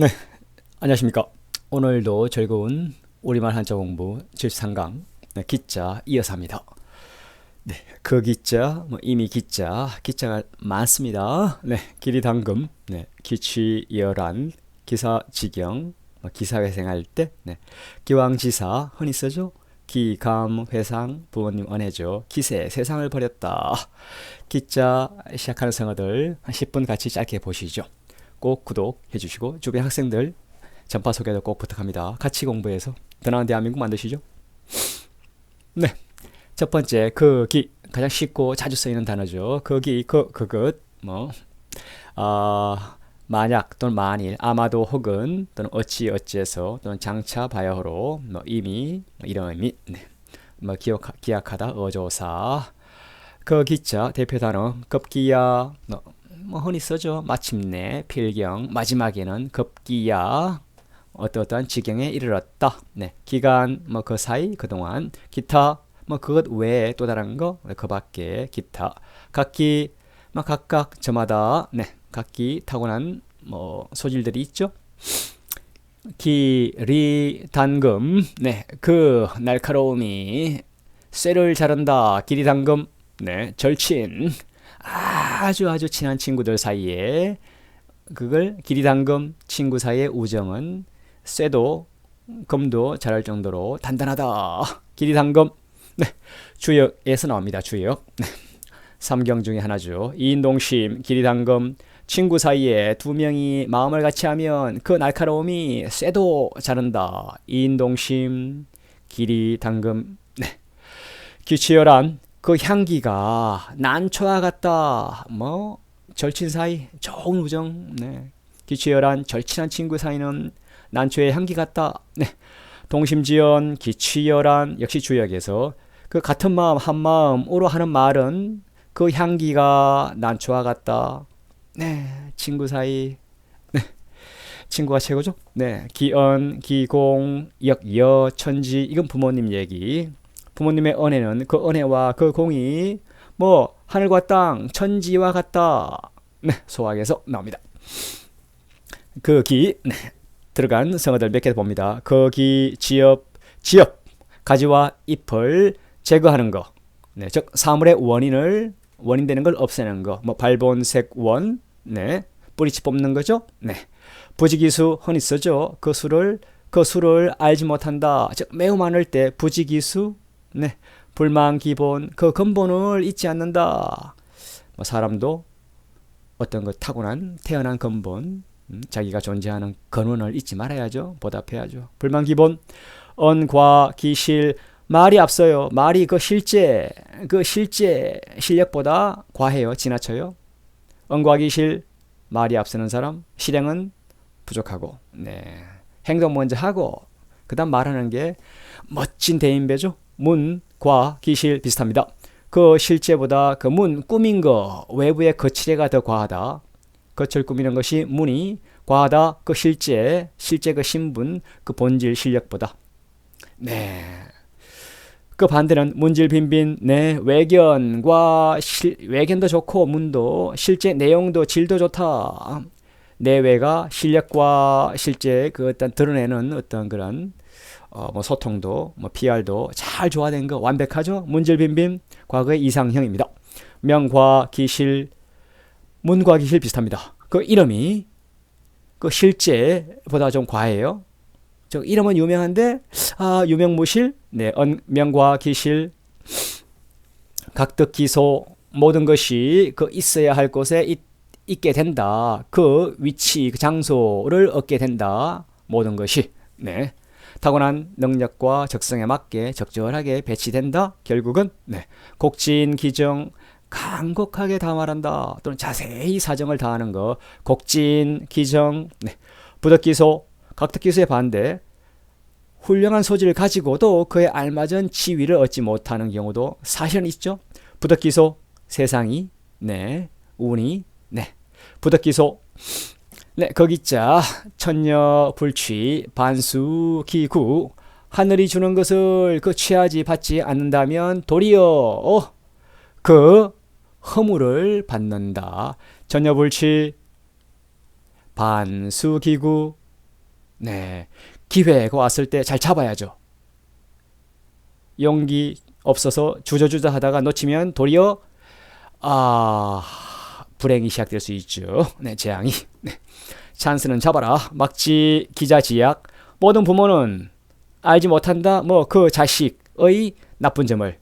네, 안녕하십니까. 오늘도 즐거운 우리말 한자 공부 73강 네, 기자 이어서 합니다. 네, 그 기자, 뭐 이미 기자, 기자가 많습니다. 네, 길이 당금, 네, 기취열한, 기사지경, 뭐 기사회생할 때, 네, 기왕지사 흔히 쓰죠. 기감 회상 부모님 언해죠. 기세 세상을 버렸다. 기자 시작하는 성어들 한 10분 같이 짧게 보시죠. 꼭 구독해 주시고 주변 학생들 전파 소개도 꼭 부탁합니다. 같이 공부해서 더 나은 대한민국 만드시죠. 네. 첫 번째 그기 가장 쉽고 자주 쓰이는 단어죠. 거기 그 그것 뭐 아, 만약 또는 만일 아마도 혹은 또는 어찌 어찌해서 또는 장차 바야흐로 뭐 이미 뭐 이런 의미 네. 뭐 기억 기약하다 어조사 그 기자 대표 단어 급기야 뭐, 뭐 흔히 쓰죠? 마침내 필경 마지막에는 급기야 어떠어떠한 지경에 이르렀다. 네 기간 뭐 그 사이 그동안 기타 뭐 그것 외에 또 다른 거? 그 밖에 기타. 각기 뭐 각각 저마다 네 각기 타고난 뭐 소질들이 있죠. 기리 단금. 네그 날카로움이 쇠를 자른다. 기리 단금. 네 절친. 아 주 아주 친한 친구들 사이에 그걸 기리 단금 친구 사이의 우정은 쇠도 금도 자랄 정도로 단단하다 기리 단금 네 주역에서 나옵니다 주역 네. 삼경 중에 하나죠 이인동심 기리 단금 친구 사이에 두 명이 마음을 같이 하면 그 날카로움이 쇠도 자른다. 인동심, 길이, 당금, 네. 기치열한 그 향기가 난초와 같다. 뭐 절친 사이 좋은 우정. 네. 기치열한 절친한 친구 사이는 난초의 향기 같다. 네. 동심지연, 기치열한 역시 주역에서 그 같은 마음 한 마음으로 하는 말은 그 향기가 난초와 같다. 네, 친구 사이. 네, 친구가 최고죠. 네, 기언, 기공, 역, 여, 천지. 이건 부모님 얘기. 부모님의 은혜는 그 은혜와 그 공이 뭐 하늘과 땅, 천지와 같다. 네, 소학에서 나옵니다. 그 기, 네, 들어간 성어들 몇 개 봅니다. 거기, 지엽, 지엽, 가지와 잎을 제거하는 거. 네, 즉 사물의 원인을 원인 되는 걸 없애는 거. 뭐 발본색 원, 네. 뿌리치 뽑는 거죠. 네. 부지기수 흔히 쓰죠. 그 수를 그 수를 알지 못한다. 즉 매우 많을 때 부지기수 네. 불만 기본 그 근본을 잊지 않는다. 뭐 사람도 어떤 것 타고난 태어난 근본 음, 자기가 존재하는 근원을 잊지 말아야죠. 보답해야죠. 불만 기본 언과 기실 말이 앞서요. 말이 그 실제 그 실제 실력보다 과해요. 지나쳐요. 언과 기실 말이 앞서는 사람 실행은 부족하고 네. 행동 먼저 하고 그다음 말하는 게 멋진 대인배죠. 문과 기실 비슷합니다. 그 실제보다 그 문 꾸민 거 외부의 거칠애가 더 과하다. 겉을 꾸미는 것이 문이 과하다. 그 실제 실제 그 신분 그 본질 실력보다 네 그 반대는 문질 빈빈 내 네, 외견과 실, 외견도 좋고 문도 실제 내용도 질도 좋다. 내외가 실력과 실제 그 어떤 드러내는 어떤 그런 어, 뭐 소통도 뭐 PR도 잘 조화된 거 완벽하죠. 문질 빈빈 과거의 이상형입니다. 명과 기실 문과 기실 비슷합니다. 그 이름이 그 실제보다 좀 과해요. 저 이름은 유명한데 아 유명무실 네 언 명과 기실 각득 기소 모든 것이 그 있어야 할 곳에 있, 있게 된다 그 위치 그 장소를 얻게 된다 모든 것이 네 타고난 능력과 적성에 맞게 적절하게 배치된다. 결국은 네 곡진 기정 간곡하게 다 말한다. 또는 자세히 사정을 다하는 거. 곡진 기정 네 부득기소 각특기수의 반대. 훌륭한 소질을 가지고도 그에 알맞은 지위를 얻지 못하는 경우도 사실은 있죠. 부득기소 세상이 네 운이 네 부득기소 네 거기자 천녀 불취 반수 기구 하늘이 주는 것을 그 취하지 받지 않는다면 도리어 어, 그 허물을 받는다. 천녀 불취 반수 기구 네. 기회가 왔을 때 잘 잡아야죠. 용기 없어서 주저주저 하다가 놓치면 도리어 아 불행이 시작될 수 있죠. 네, 재앙이. 네. 찬스는 잡아라. 막지 기자 지약. 모든 부모는 알지 못한다. 뭐 그 자식의 나쁜 점을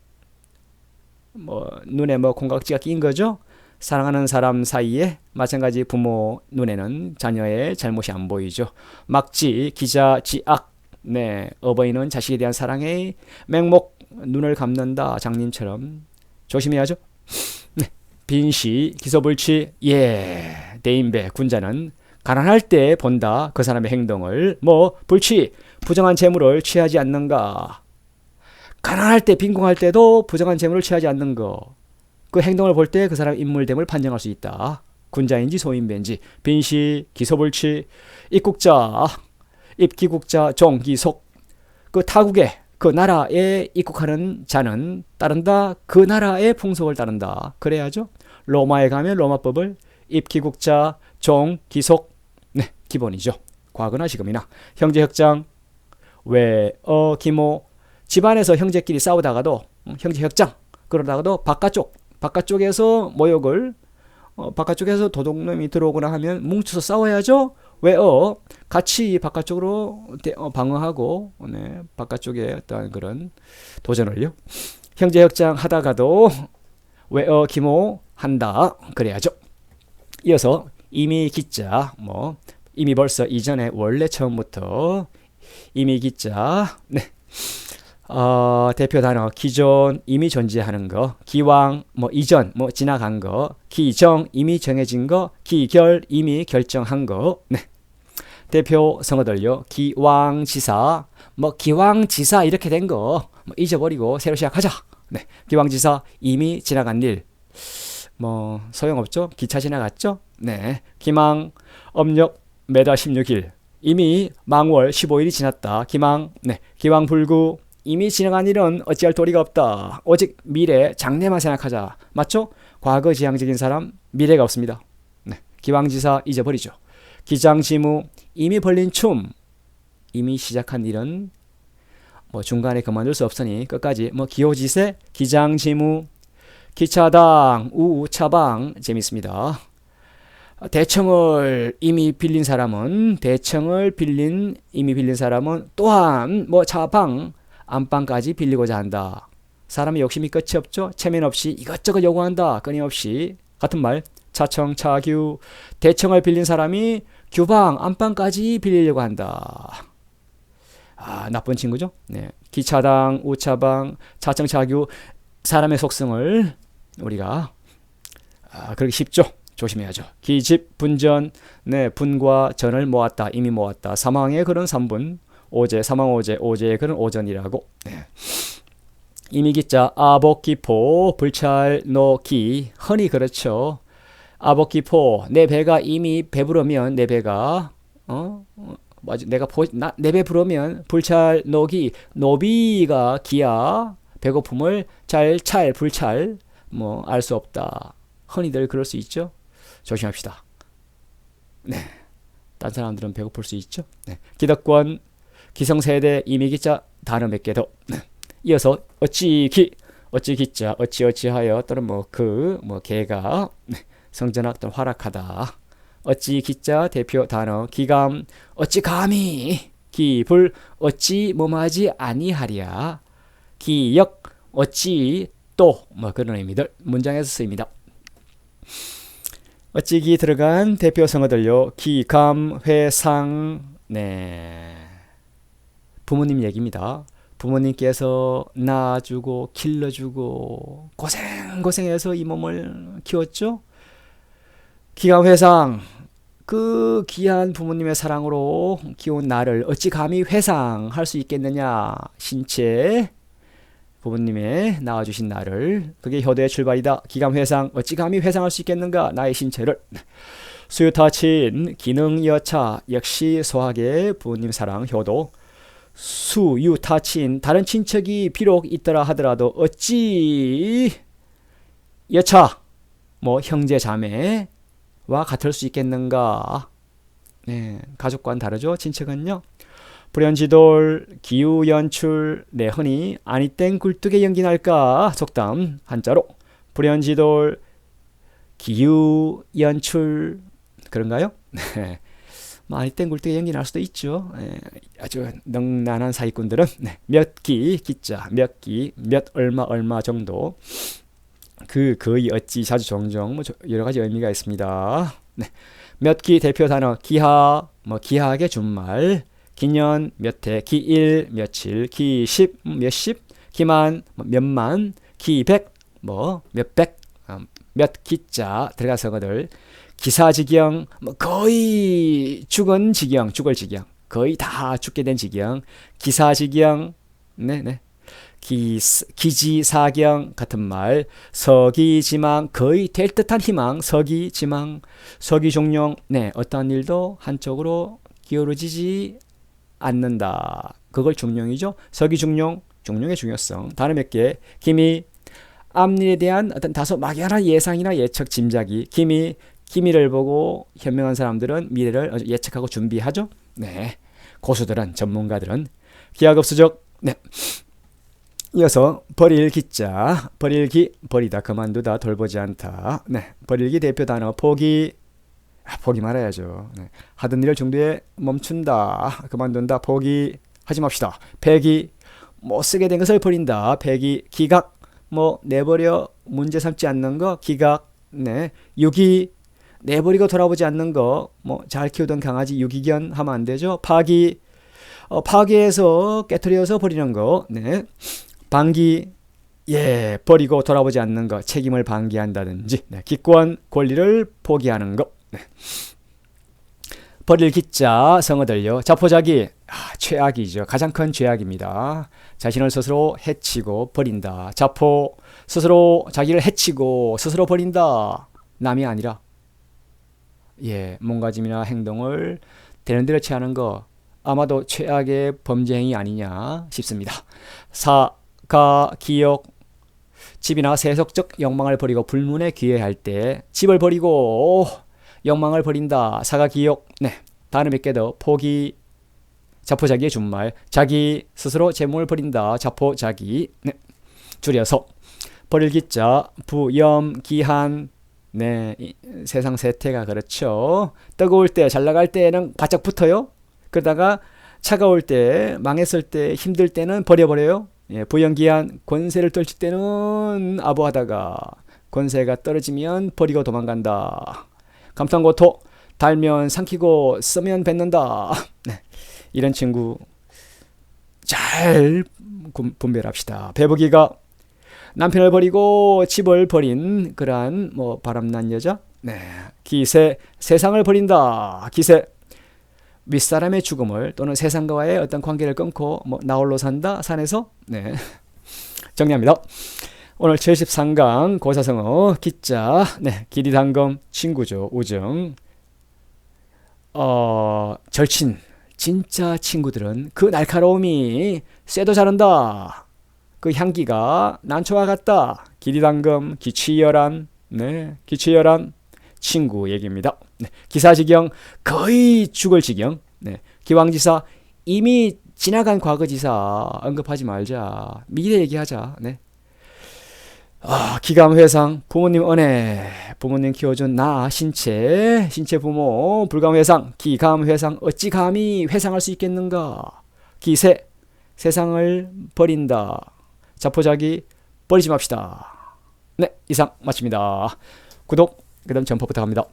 뭐 눈에 뭐 콩깍지가 낀 거죠. 사랑하는 사람 사이에 마찬가지 부모 눈에는 자녀의 잘못이 안 보이죠. 막지 기자 지악. 네, 어버이는 자식에 대한 사랑의 맹목 눈을 감는다 장님처럼 조심해야죠. 네, 빈시 기소불치 예 대인배 군자는 가난할 때 본다 그 사람의 행동을. 뭐 불치 부정한 재물을 취하지 않는가. 가난할 때 빈궁할 때도 부정한 재물을 취하지 않는 거. 그 행동을 볼 때 그 사람 인물됨을 판정할 수 있다. 군자인지 소인배인지. 빈시 기소불치 입국자 입기국자 종기속. 그 타국에 그 나라에 입국하는 자는 따른다 그 나라의 풍속을 따른다. 그래야죠. 로마에 가면 로마법을 입기국자 종 기속 네 기본이죠. 과거나 지금이나. 형제협장 외어 기모 집안에서 형제끼리 싸우다가도 음, 형제협장 그러다가도 바깥쪽 바깥쪽에서 모욕을 어, 바깥쪽에서 도둑놈이 들어오거나 하면 뭉쳐서 싸워야죠 외어 같이 바깥쪽으로 대, 어, 방어하고 네, 바깥쪽에 어떤 그런 도전을요. 형제협장 하다가도 외어 기모 한다 그래야죠. 이어서 이미 기자 뭐 이미 벌써 이전에 원래 처음부터 이미 기자 네. 어, 대표 단어 기존 이미 존재하는 거, 기왕 뭐 이전 뭐 지나간 거, 기정 이미 정해진 거, 기결 이미 결정한 거. 네. 대표 성어들요. 기왕지사 뭐 기왕지사 이렇게 된 거 뭐 잊어버리고 새로 시작하자. 네. 기왕지사 이미 지나간 일. 뭐 소용없죠. 기차 지나갔죠. 네. 기망 음력 매달 16일 이미 망월 15일이 지났다. 기망 네. 기왕불구 이미 지나간 일은 어찌할 도리가 없다. 오직 미래 장래만 생각하자. 맞죠? 과거 지향적인 사람 미래가 없습니다. 네. 기왕지사 잊어버리죠. 기장지무 이미 벌린 춤 이미 시작한 일은 뭐 중간에 그만둘 수 없으니 끝까지 뭐 기호지세 기장지무 기차당 우차방 재밌습니다. 대청을 이미 빌린 사람은 대청을 빌린 이미 빌린 사람은 또한 뭐 차방 안방까지 빌리고자 한다. 사람의 욕심이 끝이 없죠. 체면 없이 이것저것 요구한다. 끊임없이 같은 말 차청 차규 대청을 빌린 사람이 규방 안방까지 빌리려고 한다. 아 나쁜 친구죠. 네 기차당 우차방 차청 차규 사람의 속성을 우리가 아, 그러기 쉽죠. 조심해야죠. 기집 분전 네 분과 전을 모았다 이미 모았다 사망의 그런 3분 오제 사망 오제 오제의 그런 오전이라고. 네. 이미기자 아복기포 불찰 노기. 흔히 그렇죠. 아복기포 내 배가 이미 배부르면 내 배가 어, 어 맞아 내가 보, 나, 내 배 부르면 불찰 노기. 노비가 기야. 배고픔을 잘 찰 불찰. 뭐 알 수 없다. 흔히들 그럴 수 있죠? 조심합시다. 네. 딴 사람들은 배고플 수 있죠? 네. 기득권 기성세대 이미기자 단어 몇 개 더. 이어서 어찌 기 어찌 기자 어찌 어찌하여 또는 뭐 그뭐 뭐 개가 성전학 또는 활약하다. 어찌 기자 대표 단어 기감 어찌 감히 기불 어찌 뭐하지 아니하랴 기역 어찌 또 뭐 그런 의미들 문장에서 쓰입니다. 어찌기 들어간 대표 성어들요 기감 회상 네 부모님 얘기입니다. 부모님께서 낳아주고 길러주고 고생 고생해서 이 몸을 키웠죠. 기감 회상 그 귀한 부모님의 사랑으로 키운 나를 어찌 감히 회상할 수 있겠느냐 신체 부모님의 낳아주신 나를 그게 효도의 출발이다 기감 회상 어찌 감히 회상할 수 있겠는가 나의 신체를 수유타친 기능 여차 역시 소학의 부모님 사랑 효도 수, 유, 타 친 다른 친척이 비록 있더라 하더라도 어찌 여차 뭐 형제 자매와 같을 수 있겠는가? 네, 가족과는 다르죠. 친척은요. 불연지돌 기우 연출 네 흔히 아니땡 굴뚝에 연기 날까 속담 한자로 불연지돌 기우 연출 그런가요? 네. 뭐 아니땡 굴뚝에 연기 날 수도 있죠. 네, 아주 능란한 사기꾼들은 네, 몇 기 기자 몇 기 몇 얼마 얼마 정도 그 거의 어찌 자주 종종 뭐 여러 가지 의미가 있습니다. 네. 몇 기 대표 단어 기하 뭐 기하의 준말 기년 몇해 기일 며칠 기십 몇십 기만 뭐 몇만 기백 뭐 몇백 어, 몇 기자 들어가서 거들 기사지경 뭐 거의 죽은 지경 죽을 지경. 거의 다 죽게 된 지경. 기사지경 네네. 기, 기지사경 같은 말. 서기지망 거의 될 듯한 희망. 서기지망 서기종룡. 네 어떠한 일도 한쪽으로 기울어지지 않는다. 그걸 중용이죠. 서기중용 중용의 중요성. 단어 몇개? 기미 앞일에 대한 어떤 다소 막연한 예상이나 예측 짐작이. 기미 기미를 보고 현명한 사람들은 미래를 예측하고 준비하죠. 네. 고수들은 전문가들은 기하급수적 네. 이어서 버릴 기자 버릴기 버리다 그만두다 돌보지 않다. 네. 버릴기 대표 단어 포기. 아, 포기 말아야죠. 네. 하던 일을 중도에 멈춘다 그만둔다 포기 하지 맙시다. 폐기 뭐 쓰게 된 것을 버린다. 폐기 기각 뭐 내버려 문제 삼지 않는 거 기각 네. 유기 내버리고 돌아보지 않는 거 뭐 잘 키우던 강아지 유기견 하면 안 되죠? 파기 어, 파괴해서 깨뜨려서 버리는 거 네. 방기 예 버리고 돌아보지 않는 것 책임을 방기한다든지 네, 기권 권리를 포기하는 것 네. 버릴 기자 성어들요. 자포자기 아, 최악이죠. 가장 큰 죄악입니다. 자신을 스스로 해치고 버린다. 자포 스스로 자기를 해치고 스스로 버린다. 남이 아니라 예 몸가짐이나 행동을 되는 대로 취하는 거 아마도 최악의 범죄 행위 아니냐 싶습니다 사 가, 기억, 집이나 세속적 욕망을 버리고 불문에 귀해할 때 집을 버리고 욕망을 버린다. 사가 기억. 네. 단어 몇개 더. 포기. 자포자기의 준말. 자기 스스로 재물을 버린다. 자포자기. 네. 줄여서 버릴 기자 부염 기한 네 세상 세태가 그렇죠. 뜨거울 때 잘 나갈 때는 바짝 붙어요. 그러다가 차가울 때 망했을 때 힘들 때는 버려버려요. 예, 부연기한 권세를 떨칠 때는 아부하다가 권세가 떨어지면 버리고 도망간다. 감탄고토 달면 삼키고 쓰면 뱉는다. 네, 이런 친구 잘 분별합시다. 배부기가 남편을 버리고 집을 버린 그러한 뭐 바람난 여자. 네, 기세 세상을 버린다. 기세. 윗사람의 죽음을 또는 세상과의 어떤 관계를 끊고 뭐 나홀로 산다. 산에서? 네. 정리합니다. 오늘 73강 고사성어 기자. 네. 길이당금 친구죠. 우정. 어 절친. 진짜 친구들은 그 날카로움이 쇠도 자른다 그 향기가 난초와 같다 길이당금 기치열한 네 기치열한 친구 얘기입니다. 네, 기사지경 거의 죽을 지경. 네, 기왕지사 이미 지나간 과거지사 언급하지 말자. 미래 얘기하자. 네. 아, 기감회상, 부모님 은혜, 부모님 키워준 나, 신체, 신체 부모, 불감회상, 기감회상, 어찌 감히 회상할 수 있겠는가? 기세, 세상을 버린다. 자포자기, 버리지 맙시다. 네, 이상 마칩니다. 구독, 그 다음 점퍼 부탁합니다.